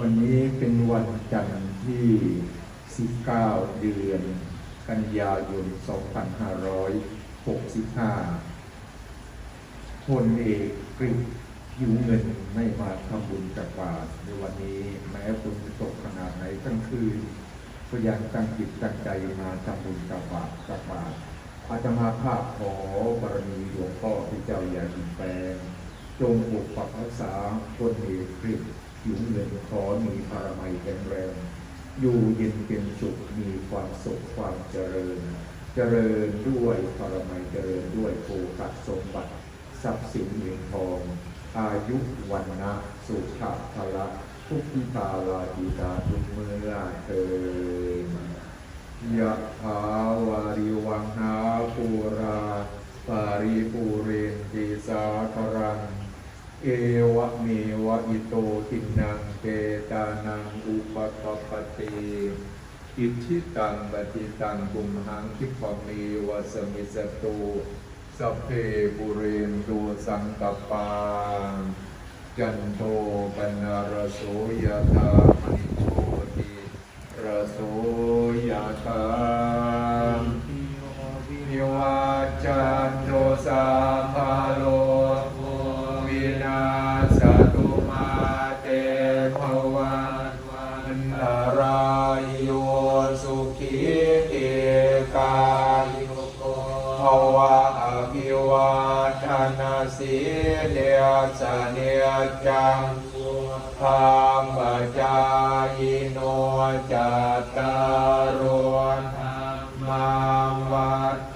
วันนี้เป็นวันจันทร์ที่ 19 เดือน กันยายน 2565พลเอกกฤษหิวเงินไม่มาทำบุญจากบาทในวันนี้แม้ฝนจะตกขนาดไหนทั้งคืนก็ยังตั้งจิตตั้งใจมาทำบุญกับบาตรกับาตรอาตมาภาพขอบารมีหลวงพ่อที่เจ้าอย่าดินแปลง จงปกปักรักษาคนเอกกฤ ษผิวเงินขอมีพารามัยแข็งแรงอยู่เย็นเป็นสุขมีความสุขความเจริญ เจริญด้วยพารามัยเจริญด้วยโภคสมบัติ ทรัพย์สินเงินทอง อายุวันนะสุขะพละทุกขิตาลาจิตาทุกเมื่อเทินยะถาวาริวังหาปูราปาริปูเรนติสาครัง เอวะเมวะอิโตตินังเตตานังอุปกปปติอิทิตังปฏิตังกุมหังคิปะเมวะสมิสตุสเพปุเรนตุสังกปปาจันโทปนารโสยธา วาทนาสีเดียสเนียจังธรรมจายโนจัตตารธรรมาวัฏ